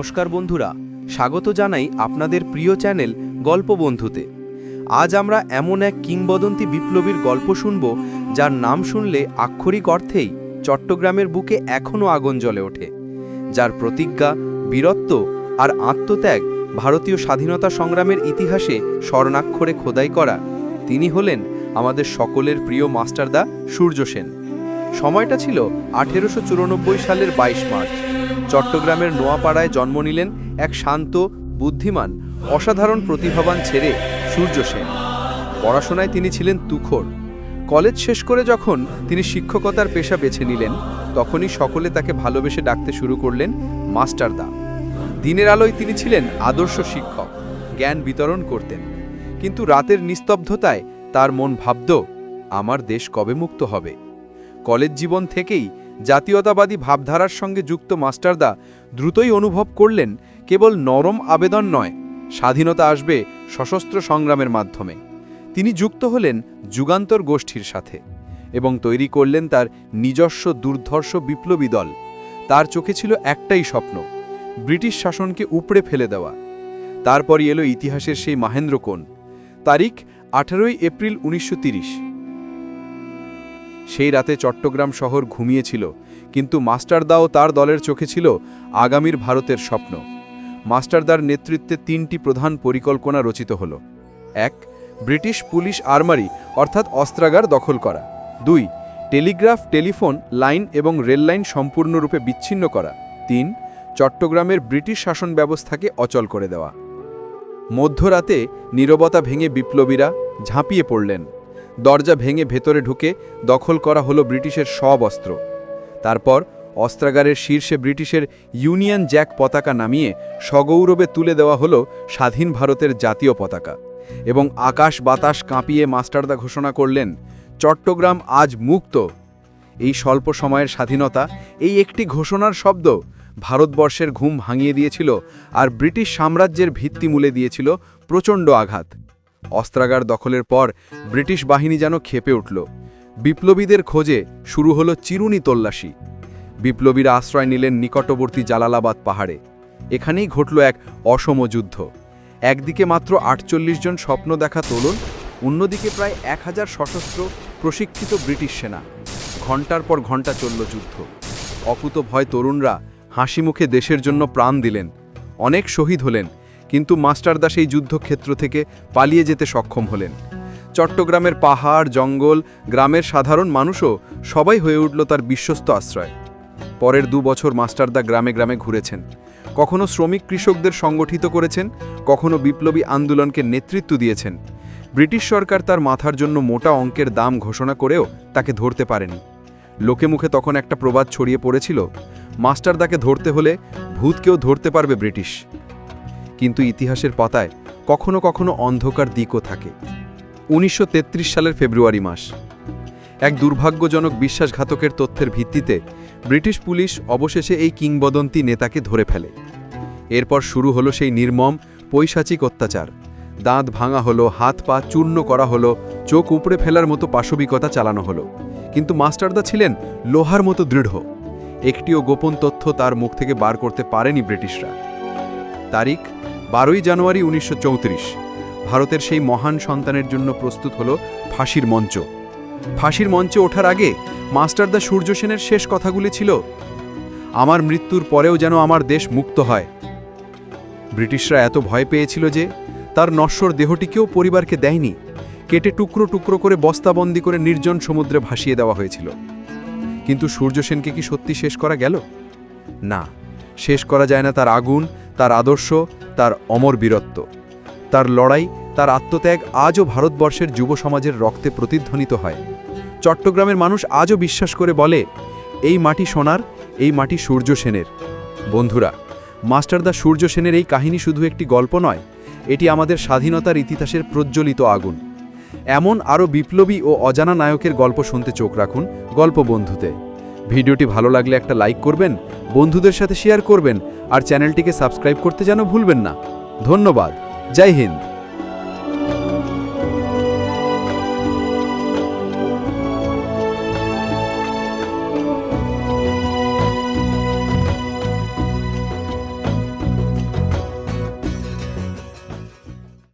নমস্কার বন্ধুরা, স্বাগত জানাই আপনাদের প্রিয় চ্যানেল গল্প বন্ধুতে। আজ আমরা এমন এক কিংবদন্তি বিপ্লবীর গল্প শুনব, যার নাম শুনলে আক্ষরিক অর্থেই চট্টগ্রামের বুকে এখনও আগুন জ্বলে ওঠে, যার প্রতিজ্ঞা, বীরত্ব আর আত্মত্যাগ ভারতীয় স্বাধীনতা সংগ্রামের ইতিহাসে স্বর্ণাক্ষরে খোদাই করা। তিনি হলেন আমাদের সকলের প্রিয় মাস্টারদা সূর্য সেন। সময়টা ছিল আঠেরোশো চুরানব্বই সালের বাইশ মার্চ। চট্টগ্রামের নোয়াপাড়ায় জন্ম নিলেন এক শান্ত, বুদ্ধিমান, অসাধারণ প্রতিভাবান ছেড়ে সূর্য সেন। পড়াশোনায় তিনি ছিলেন তুখোর কলেজ শেষ করে যখন তিনি শিক্ষকতার পেশা বেছে নিলেন, তখনই সকলে তাকে ভালোবেসে ডাকতে শুরু করলেন মাস্টারদা দিনের আলোয় তিনি ছিলেন আদর্শ শিক্ষক, জ্ঞান বিতরণ করতেন। কিন্তু রাতের নিস্তব্ধতায় তার মন ভাবত, আমার দেশ কবে মুক্ত হবে? কলেজ জীবন থেকেই জাতীয়তাবাদী ভাবধারার সঙ্গে যুক্ত মাস্টারদা দ্রুতই অনুভব করলেন কেবল নরম আবেদন নয়, স্বাধীনতা আসবে সশস্ত্র সংগ্রামের মাধ্যমে। তিনি যুক্ত হলেন যুগান্তর গোষ্ঠীর সাথে এবং তৈরি করলেন তার নিজস্ব দুর্ধর্ষ বিপ্লবী দল। তার চোখে ছিল একটাই স্বপ্ন, ব্রিটিশ শাসনকে উপড়ে ফেলে দেওয়া। তারপরই এলো ইতিহাসের সেই মাহেন্দ্রকোণ। তারিখ আঠারোই এপ্রিল উনিশশো সেই রাতে চট্টগ্রাম শহর ঘুমিয়েছিল, কিন্তু মাস্টারদাও তার দলের চোখে ছিল আগামীর ভারতের স্বপ্ন। মাস্টারদার নেতৃত্বে তিনটি প্রধান পরিকল্পনা রচিত হল। এক, ব্রিটিশ পুলিশ আর্মারি, অর্থাৎ অস্ত্রাগার দখল করা। দুই, টেলিগ্রাফ, টেলিফোন, লাইন এবং রেল লাইন সম্পূর্ণরূপে বিচ্ছিন্ন করা। তিন, চট্টগ্রামের ব্রিটিশ শাসন ব্যবস্থাকে অচল করে দেওয়া। মধ্যরাতে নীরবতা ভেঙে বিপ্লবীরা ঝাঁপিয়ে পড়লেন। দরজা ভেঙে ভেতরে ঢুকে দখল করা হলো ব্রিটিশের সব অস্ত্র। তারপর অস্ত্রাগারের শীর্ষে ব্রিটিশের ইউনিয়ন জ্যাক পতাকা নামিয়ে সগৌরবে তুলে দেওয়া হলো স্বাধীন ভারতের জাতীয় পতাকা এবং আকাশ বাতাস কাঁপিয়ে মাস্টারদা ঘোষণা করলেন, চট্টগ্রাম আজ মুক্ত। এই স্বল্প সময়ের স্বাধীনতা এই একটি ঘোষণার শব্দ ভারতবর্ষের ঘুম ভাঙিয়ে দিয়েছিল আর ব্রিটিশ সাম্রাজ্যের ভিত্তি মুলে দিয়েছিল প্রচণ্ড আঘাত। অস্ত্রাগার দখলের পর ব্রিটিশ বাহিনী যেন খেপে উঠল। বিপ্লবীদের খোঁজে শুরু হলো চিরুনি তল্লাশি। বিপ্লবীরা আশ্রয় নিলেন নিকটবর্তী জালালাবাদ পাহাড়ে। এখানেই ঘটল এক অসম যুদ্ধ। একদিকে মাত্র আটচল্লিশ জন স্বপ্ন দেখা তোলন, অন্যদিকে প্রায় এক হাজার সশস্ত্র প্রশিক্ষিত ব্রিটিশ সেনা। ঘণ্টার পর ঘণ্টা চলল যুদ্ধ। অকুত ভয় তরুণরা হাসি মুখে দেশের জন্য প্রাণ দিলেন। অনেক শহীদ হলেন। কিন্তু মাস্টারদা সেই যুদ্ধক্ষেত্র থেকে পালিয়ে যেতে সক্ষম হলেন। চট্টগ্রামের পাহাড়, জঙ্গল, গ্রামের সাধারণ মানুষও সবাই হয়ে উঠল তার বিশ্বস্ত আশ্রয়। পরের দু বছর মাস্টারদা গ্রামে গ্রামে ঘুরেছেন। কখনো শ্রমিক কৃষকদের সংগঠিত করেছেন, কখনো বিপ্লবী আন্দোলনকে নেতৃত্ব দিয়েছেন। ব্রিটিশ সরকার তার মাথার জন্য মোটা অঙ্কের দাম ঘোষণা করেও তাকে ধরতে পারেনি। লোকে মুখে তখন একটা প্রবাদ ছড়িয়ে পড়েছিল, মাস্টারদাকে ধরতে হলে ভূতকেও ধরতে পারবে ব্রিটিশ। কিন্তু ইতিহাসের পাতায় কখনো কখনো অন্ধকার দিকও থাকে। উনিশশো তেত্রিশ সালের ফেব্রুয়ারি মাস। এক দুর্ভাগ্যজনক বিশ্বাসঘাতকের তথ্যের ভিত্তিতে ব্রিটিশ পুলিশ অবশেষে এই কিংবদন্তি নেতাকে ধরে ফেলে। এরপর শুরু হলো সেই নির্মম, পৈশাচিক অত্যাচার। দাঁত ভাঙা হলো, হাত পা চূর্ণ করা হলো, চোখ উপড়ে ফেলার মতো পাশবিকতা চালানো হলো। কিন্তু মাস্টারদা ছিলেন লোহার মতো দৃঢ়। একটিও গোপন তথ্য তার মুখ থেকে বার করতে পারেনি ব্রিটিশরা। তারিখ বারোই জানুয়ারি উনিশশো চৌত্রিশ। ভারতের সেই মহান সন্তানের জন্য প্রস্তুত হলো ফাঁসির মঞ্চ। ফাঁসির মঞ্চে ওঠার আগে মাস্টারদা সূর্য সেনের শেষ কথাগুলি ছিল, আমার মৃত্যুর পরেও যেন আমার দেশ মুক্ত হয়। ব্রিটিশরা এত ভয় পেয়েছিল যে তার নশ্বর দেহটিকেও পরিবারকে দেয়নি। কেটে টুকরো টুকরো করে বস্তাবন্দি করে নির্জন সমুদ্রে ভাসিয়ে দেওয়া হয়েছিল। কিন্তু সূর্য সেনকে কি সত্যি শেষ করা গেল? না। শেষ করা যায় না তার আগুন, তার আদর্শ, তার অমর বীরত্ব। তার লড়াই, তার আত্মত্যাগ আজও ভারতবর্ষের যুব সমাজের রক্তে প্রতিধ্বনিত হয়। চট্টগ্রামের মানুষ আজও বিশ্বাস করে বলে, এই মাটি সোনার, এই মাটি সূর্য সেনের। বন্ধুরা মাস্টারদা সূর্য সেনের এই কাহিনী শুধু একটি গল্প নয়, এটি আমাদের স্বাধীনতার ইতিহাসের প্রজ্বলিত আগুন। এমন আরও বিপ্লবী ও অজানা নায়কের গল্প শুনতে চোখ রাখুন গল্প বন্ধুতে। ভিডিওটি ভালো লাগলে একটা লাইক করবেন বন্ধুদের সাথে শেয়ার করবেন আর চ্যানেলটিকে সাবস্ক্রাইব করতে যেন ভুলবেন না। ধন্যবাদ। জয় হিন্দ।